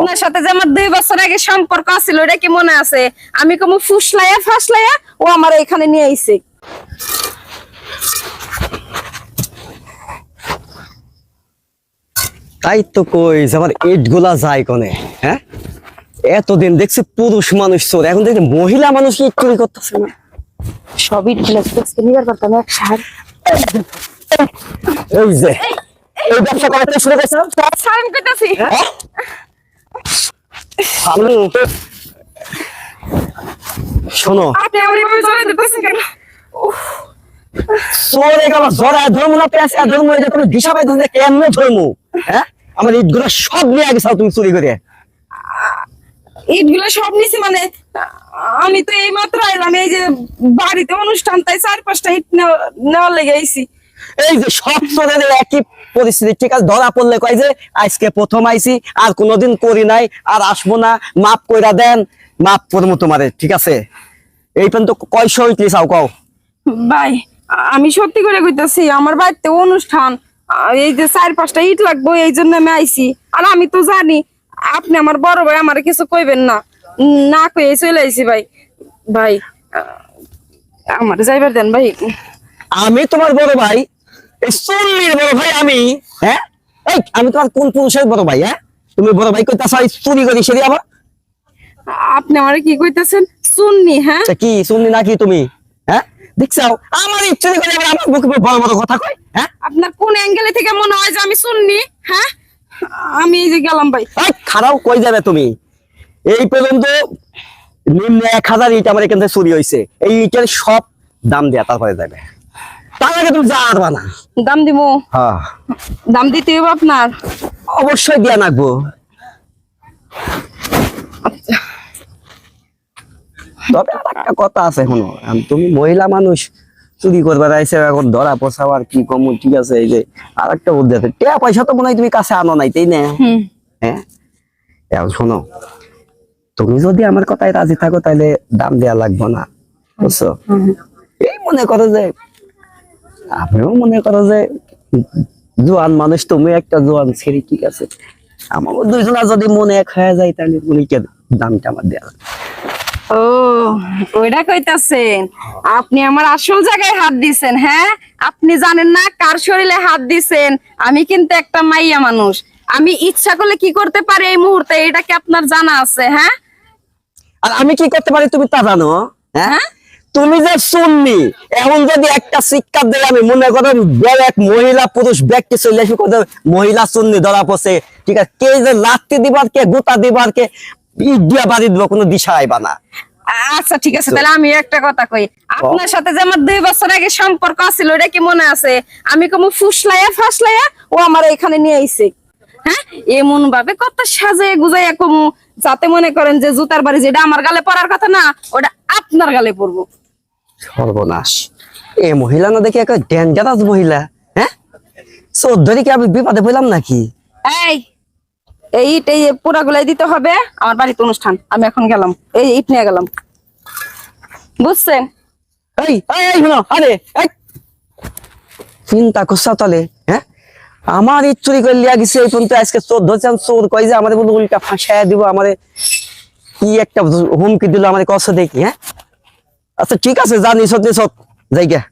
আপনার সাথে যে আমার দুই বছর আগে সম্পর্ক আছিল ওটা কি মনে আছে? আমি কমু ফুসলাইয়া ফাসলাইয়া ও আমার এখানে নিয়ে আইছে। তাই তো কই আমার ইটগুলা যায় কোনে হ্যাঁ? এতদিন দেখছি পুরুষ মানুষ চোর এখন দেখছি মহিলা মানুষ ইট চুরি করতেছে না? সবই নিবার পারতাম এক সার। এই যে এই ব্যবসা করা থেকে শুরু করছে? স্যার আমি কইতাছি। হ্যাঁ? আমি শোনো। আমার হ্যাঁ? সব নিয়ে গেছো তুমি চুরি করে। ইটগুলো সব নিছি মানে আমি তো এই মাত্র আইলাম এই যে বাড়িতে অনুষ্ঠান তাই চার পাঁচটা ইট নেওয়া- নেওয়ার লেগে আইছি। এই যে সব চোরের একই পরিস্থিতি ঠিক আছে? ধরা পড়লে কয় যে আজকে প্রথম আইছি আর কোনোদিন করি নাই আর আসব না মাপ কইরা দেন মাপ করব তোমারে ঠিক আছে? এই পর্যন্ত কয়শো হইতলি চাও কও? ভাই আমি সত্যি করে কইতাছি আমার বাড়িতে অনুষ্ঠান এই যে চার পাঁচটা ইট লাগবো এই জন্য আমি আইছি আর আমি তো জানি আপনি আমার বড় ভাই আমার কিছু কইবেন না। না কই চলে আইছি ভাই। ভাই আমার যাইবার দেন ভাই। আমি তোমার বড় ভাই এই চল্লির বড় ভাই আমি হ্যাঁ? এই আমি তোমার কোন পুরুষের বড় ভাই হ্যাঁ? তুমি বড় ভাই কইতাছ এই চুরি করি সেরি আবার? আপনি আমার কি কইতাছেন? হ্যাঁ? কি নাকি তুমি? হ্যাঁ? দেখছাও আমার ইচ্ছে করে আবার আমার মুখে বড় বড় কথা কয় হ্যাঁ? আপনার কোন অ্যাঙ্গেলে থেকে মনে হয় যে আমি হ্যাঁ? আমি এই যে গেলাম ভাই। খারাপ কই যাবে তুমি? এই পর্যন্ত নিম্ন এক হাজার ইট আমার এখান থেকে চুরি হয়েছে এই ইটের সব দাম দেয়া তারপরে যাবে। তার আগে তুমি যা না দাম দিব হ্যাঁ। দাম দিতে হবে আপনার? অবশ্যই দিয়া নাকবো তবে আর একটা কথা আছে শোনো। তুমি মহিলা মানুষ চুরি করবার আইসে এখন ধরা আর কি কম ঠিক আছে এই যে আর একটা বুদ্ধি আছে। টিয়া পয়সা তো মনে হয় তুমি কাছে আনো নাই তাই না? হ্যাঁ? শোনো তুমি যদি আমার কথায় রাজি থাকো তাহলে দাম দেয়া লাগবে না বুঝছ? এই মনে করো যে আমিও মনে করো যে জোয়ান মানুষ তুমি একটা জোয়ান ছেড়ে ঠিক আছে? আমার দুইজনা যদি মনে এক হয়ে যায় তাহলে উনিকে দামটা আমার দেয়া ও ওইটা কইতাছেন। আপনি আমার আসল জায়গায় হাত দিছেন হ্যাঁ? আপনি জানেন না কার শরীরে হাত দিছেন? আমি কিন্তু একটা মাইয়া মানুষ। আমি ইচ্ছা করলে কি করতে পারি এই মুহূর্তে? এটা কি আপনার জানা আছে হ্যাঁ? আর আমি কি করতে পারি তুমি তা জানো হ্যাঁ? তুমি যে শুননি এখন যদি একটা শিক্ষা দিলে আমি মনে করেন এক মহিলা পুরুষ ব্যক্তি চলে আসি মহিলা শুননি ধরা পড়ছে ঠিক আছে? কে যে লাত্তি দিবার কে গোতা দিবার কে ইট দিয়া বাড়ি দিব কোনো দিশা আইবা না। আচ্ছা ঠিক আছে তাহলে আমি একটা কথা কই। আপনার সাথে যে আমার দুই বছর আগে সম্পর্ক আছিল ওটা কি মনে আছে? আমি কমু ফুসলাইয়া ফাসলাইয়া ও আমার এখানে নিয়ে আইছে। হ্যাঁ? এমন ভাবে কত সাজে গুজাইয়া কমু যাতে মনে করেন যে জুতার বাড়ি যেটা আমার গালে পড়ার কথা না ওটা আপনার গালে পড়ব সর্বনাশ। এ মহিলা না দেখি একটা ডেঞ্জারাস মহিলা হ্যাঁ? চোদ্দরি কি আমি বিপদে বললাম নাকি? এই এই ইট এই পুরা গুলাই দিতে হবে আমার বাড়িতে অনুষ্ঠান আমি এখন গেলাম এই ইট নিয়ে গেলাম। বুঝছেন? এই এই এই শোনো আরে এই! চিন্তা করছা তাহলে হ্যাঁ? আমার এই চুরি করে লিয়া গেছে এই পর্যন্ত আজকে চোর ধরছেন চোর কই যে আমাদের বন্ধু উল্টা ফাঁসাইয়া দিব আমারে কি একটা হুমকি দিল আমাদের কষ্ট দেখি হ্যাঁ? আচ্ছা ঠিক আছে যা নিছত নিছত যাই গিয়া